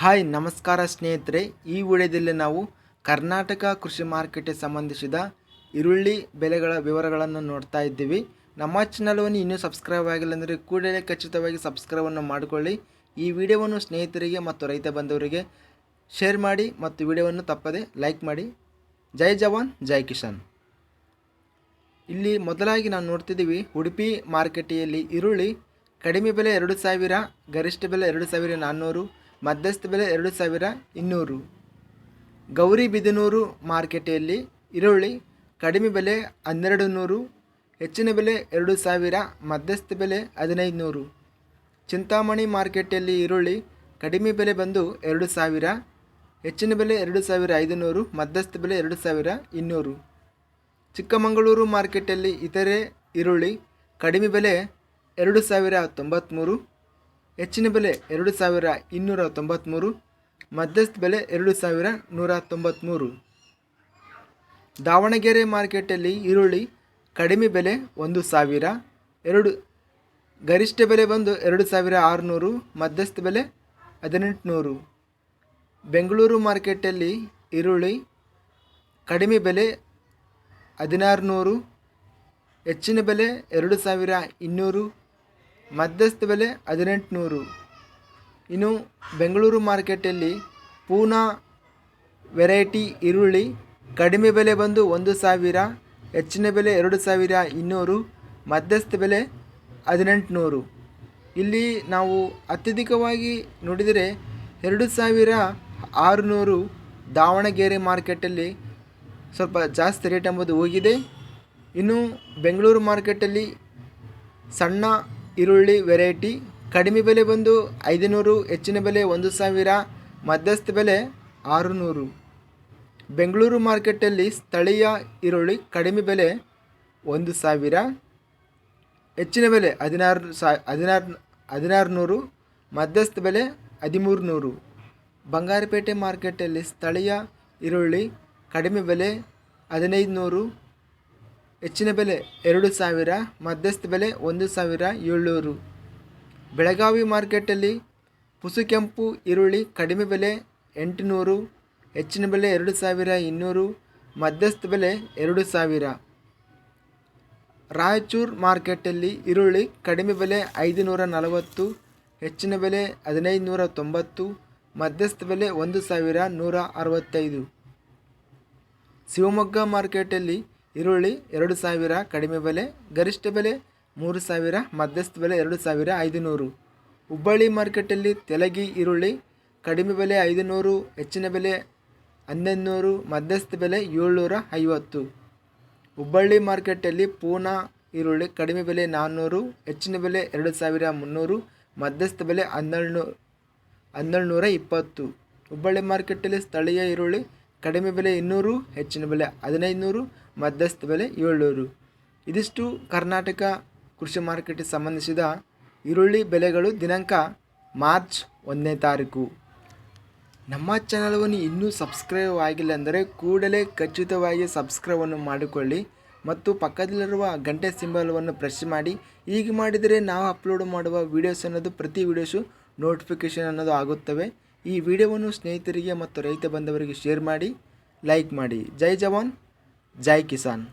Hi, ನಮಸ್ಕಾರ ಸ್ನೇಹಿತರೆ. ಈ ವಿಡಿಯೋದಲ್ಲಿ ನಾವು ಕರ್ನಾಟಕ ಕೃಷಿ ಮಾರ್ಕೆಟ್ಗೆ ಸಂಬಂಧಿಸಿದ ಈರುಳ್ಳಿ ಬೆಲೆಗಳ ವಿವರಗಳನ್ನು ನೋಡ್ತಾ ಇದ್ದೀವಿ. ನಮ್ಮ ಚಾನಲವನ್ನು ಇನ್ನೂ ಸಬ್ಸ್ಕ್ರೈಬ್ ಆಗಿಲ್ಲ ಅಂದರೆ ಕೂಡಲೇ ಖಚಿತವಾಗಿ ಸಬ್ಸ್ಕ್ರೈಬನ್ನು ಮಾಡಿಕೊಳ್ಳಿ. ಈ ವಿಡಿಯೋವನ್ನು ಸ್ನೇಹಿತರಿಗೆ ಮತ್ತು ರೈತ ಬಂಧುವರಿಗೆ ಶೇರ್ ಮಾಡಿ ಮತ್ತು ವಿಡಿಯೋವನ್ನು ತಪ್ಪದೆ ಲೈಕ್ ಮಾಡಿ. ಜೈ ಜವಾನ್, ಜೈ ಕಿಶನ್ ಇಲ್ಲಿ ಮೊದಲಾಗಿ ನಾವು ನೋಡ್ತಿದ್ದೀವಿ, ಉಡುಪಿ ಮಾರುಕಟ್ಟೆಯಲ್ಲಿ ಈರುಳ್ಳಿ ಕಡಿಮೆ ಬೆಲೆ ಎರಡು ಸಾವಿರ, ಗರಿಷ್ಠ ಬೆಲೆ ಎರಡು ಸಾವಿರ ನಾನ್ನೂರು ಮಧ್ಯಸ್ಥ ಬೆಲೆ ಎರಡು ಸಾವಿರ ಇನ್ನೂರು. ಗೌರಿಬಿದನೂರು ಮಾರ್ಕೆಟೆಯಲ್ಲಿ ಈರುಳ್ಳಿ ಕಡಿಮೆ ಬೆಲೆ ಹನ್ನೆರಡು ನೂರು, ಹೆಚ್ಚಿನ ಬೆಲೆ ಎರಡು ಸಾವಿರ, ಮಧ್ಯಸ್ಥ ಬೆಲೆ ಹದಿನೈದು ನೂರು. ಚಿಂತಾಮಣಿ ಮಾರ್ಕೆಟಲ್ಲಿ ಈರುಳ್ಳಿ ಕಡಿಮೆ ಬೆಲೆ ಬಂದು ಎರಡು ಸಾವಿರ, ಹೆಚ್ಚಿನ ಬೆಲೆ ಎರಡು ಸಾವಿರ ಐದುನೂರು, ಮಧ್ಯಸ್ಥ ಬೆಲೆ ಎರಡು ಸಾವಿರ ಇನ್ನೂರು. ಚಿಕ್ಕಮಗಳೂರು ಮಾರ್ಕೆಟಲ್ಲಿ ಇತರೆ ಈರುಳ್ಳಿ ಕಡಿಮೆ ಬೆಲೆ ಎರಡು ಸಾವಿರ ತೊಂಬತ್ತ್ಮೂರು ಹೆಚ್ಚಿನ ಬೆಲೆ ಎರಡು ಸಾವಿರ ಇನ್ನೂರ ತೊಂಬತ್ತ್ಮೂರು ಮಧ್ಯಸ್ಥ ಬೆಲೆ ಎರಡು ಸಾವಿರ ನೂರ ತೊಂಬತ್ತ್ಮೂರು ದಾವಣಗೆರೆ ಮಾರ್ಕೆಟಲ್ಲಿ ಈರುಳ್ಳಿ ಕಡಿಮೆ ಬೆಲೆ ಒಂದು ಸಾವಿರ, ಎರಡು ಗರಿಷ್ಠ ಬೆಲೆ ಬಂದು ಎರಡು ಸಾವಿರ ಆರುನೂರು, ಮಧ್ಯಸ್ಥ ಬೆಲೆ ಹದಿನೆಂಟುನೂರು. ಬೆಂಗಳೂರು ಮಾರ್ಕೆಟಲ್ಲಿ ಈರುಳ್ಳಿ ಕಡಿಮೆ ಬೆಲೆ ಹದಿನಾರು ನೂರು ಹೆಚ್ಚಿನ ಬೆಲೆ ಎರಡು ಸಾವಿರ ಇನ್ನೂರು ಮಧ್ಯಸ್ಥ ಬೆಲೆ ಹದಿನೆಂಟುನೂರು. ಇನ್ನು ಬೆಂಗಳೂರು ಮಾರ್ಕೆಟಲ್ಲಿ ಪೂನಾ ವೆರೈಟಿ ಈರುಳ್ಳಿ ಕಡಿಮೆ ಬೆಲೆ ಬಂದು ಒಂದು ಸಾವಿರ, ಹೆಚ್ಚಿನ ಬೆಲೆ ಎರಡು ಸಾವಿರ ಇನ್ನೂರು, ಮಧ್ಯಸ್ಥ ಬೆಲೆ ಹದಿನೆಂಟುನೂರು. ಇಲ್ಲಿ ನಾವು ಅತ್ಯಧಿಕವಾಗಿ ನೋಡಿದರೆ ಎರಡು ಸಾವಿರ ಆರುನೂರು ದಾವಣಗೆರೆ ಮಾರ್ಕೆಟಲ್ಲಿ ಸ್ವಲ್ಪ ಜಾಸ್ತಿ ರೇಟ್ ಎಂಬುದು ಹೋಗಿದೆ. ಇನ್ನು ಬೆಂಗಳೂರು ಮಾರ್ಕೆಟಲ್ಲಿ ಸಣ್ಣ ಈರುಳ್ಳಿ ವೆರೈಟಿ ಕಡಿಮೆ ಬೆಲೆ ಬಂದು ಐದುನೂರು, ಹೆಚ್ಚಿನ ಬೆಲೆ ಒಂದು ಸಾವಿರ, ಮಧ್ಯಸ್ಥ ಬೆಲೆ ಆರುನೂರು. ಬೆಂಗಳೂರು ಮಾರ್ಕೆಟಲ್ಲಿ ಸ್ಥಳೀಯ ಈರುಳ್ಳಿ ಕಡಿಮೆ ಬೆಲೆ ಒಂದು ಸಾವಿರ, ಹೆಚ್ಚಿನ ಬೆಲೆ ಹದಿನಾರು ಸಾ, ಹದಿನಾರು ಹದಿನಾರು ನೂರು ಮಧ್ಯಸ್ಥ ಬೆಲೆ ಹದಿಮೂರು ನೂರು ಬಂಗಾರಪೇಟೆ ಮಾರ್ಕೆಟಲ್ಲಿ ಸ್ಥಳೀಯ ಈರುಳ್ಳಿ ಕಡಿಮೆ ಬೆಲೆ ಹದಿನೈದು ನೂರು ಹೆಚ್ಚಿನ ಬೆಲೆ ಎರಡು ಸಾವಿರ, ಮಧ್ಯಸ್ಥ ಬೆಲೆ ಒಂದು ಸಾವಿರ ಏಳ್ನೂರು. ಬೆಳಗಾವಿ ಮಾರ್ಕೆಟಲ್ಲಿ ಪುಸುಕೆಂಪು ಈರುಳ್ಳಿ ಕಡಿಮೆ ಬೆಲೆ ಎಂಟುನೂರು, ಹೆಚ್ಚಿನ ಬೆಲೆ ಎರಡು ಸಾವಿರ ಇನ್ನೂರು, ಮಧ್ಯಸ್ಥ ಬೆಲೆ ಎರಡು ಸಾವಿರ. ರಾಯಚೂರು ಮಾರ್ಕೆಟಲ್ಲಿ ಈರುಳ್ಳಿ ಕಡಿಮೆ ಬೆಲೆ ಐದು ನೂರ ನಲವತ್ತು, ಹೆಚ್ಚಿನ ಬೆಲೆ ಹದಿನೈದು ನೂರ ತೊಂಬತ್ತು, ಮಧ್ಯಸ್ಥ ಬೆಲೆ ಒಂದು ಸಾವಿರ ನೂರ ಅರವತ್ತೈದು. ಶಿವಮೊಗ್ಗ ಮಾರ್ಕೆಟಲ್ಲಿ ಈರುಳ್ಳಿ ಎರಡು ಸಾವಿರ, ಕಡಿಮೆ ಬೆಲೆ, ಗರಿಷ್ಠ ಬೆಲೆ ಮೂರು ಸಾವಿರ, ಮಧ್ಯಸ್ಥ ಬೆಲೆ ಎರಡು ಸಾವಿರ ಐದುನೂರು. ಹುಬ್ಬಳ್ಳಿ ಮಾರ್ಕೆಟಲ್ಲಿ ತೆಲಗಿ ಈರುಳ್ಳಿ, ಕಡಿಮೆ ಬೆಲೆ ಐದುನೂರು, ಹೆಚ್ಚಿನ ಬೆಲೆ ಹನ್ನೊಂದು ಮಧ್ಯಸ್ಥ ಬೆಲೆ ಏಳ್ನೂರ ಐವತ್ತು. ಹುಬ್ಬಳ್ಳಿ ಮಾರ್ಕೆಟಲ್ಲಿ ಪೂನಾ ಈರುಳ್ಳಿ, ಕಡಿಮೆ ಬೆಲೆ ನಾನ್ನೂರು, ಹೆಚ್ಚಿನ ಬೆಲೆ ಎರಡು ಸಾವಿರ ಮುನ್ನೂರು, ಮಧ್ಯಸ್ಥ ಬೆಲೆ ಹನ್ನೆರಡು ಹನ್ನೆರಡು ನೂರ ಇಪ್ಪತ್ತು. ಹುಬ್ಬಳ್ಳಿ ಮಾರ್ಕೆಟಲ್ಲಿ ಸ್ಥಳೀಯ ಈರುಳ್ಳಿ, ಕಡಿಮೆ ಬೆಲೆ ಇನ್ನೂರು, ಹೆಚ್ಚಿನ ಬೆಲೆ ಹದಿನೈದು ನೂರು ಮಧ್ಯಸ್ಥ ಬೆಲೆ ಏಳ್ನೂರು. ಇದಿಷ್ಟು ಕರ್ನಾಟಕ ಕೃಷಿ ಮಾರುಕಟ್ಟೆಗೆ ಸಂಬಂಧಿಸಿದ ಈರುಳ್ಳಿ ಬೆಲೆಗಳು ದಿನಾಂಕ ಮಾರ್ಚ್ ಒಂದನೇ ತಾರೀಕು. ನಮ್ಮ ಚಾನಲ್ವನ್ನು ಇನ್ನೂ ಸಬ್ಸ್ಕ್ರೈಬ್ ಆಗಿಲ್ಲ ಅಂದರೆ ಕೂಡಲೇ ಖಚಿತವಾಗಿ ಸಬ್ಸ್ಕ್ರೈಬನ್ನು ಮಾಡಿಕೊಳ್ಳಿ ಮತ್ತು ಪಕ್ಕದಲ್ಲಿರುವ ಗಂಟೆ ಸಿಂಬಲ್ವನ್ನು ಪ್ರೆಸ್ ಮಾಡಿ. ಹೀಗೆ ಮಾಡಿದರೆ ನಾವು ಅಪ್ಲೋಡ್ ಮಾಡುವ ವೀಡಿಯೋಸ್ ಅನ್ನೋದು ಪ್ರತಿ ವೀಡಿಯೋಸು ನೋಟಿಫಿಕೇಷನ್ ಅನ್ನೋದು ಆಗುತ್ತವೆ. ಈ ವಿಡಿಯೋವನ್ನು ಸ್ನೇಹಿತರಿಗೆ ಮತ್ತು ರೈತ ಬಂಧವರಿಗೆ ಶೇರ್ ಮಾಡಿ, ಲೈಕ್ ಮಾಡಿ. ಜೈ ಜವಾನ್. ಜೈ ಕಿಸಾನ್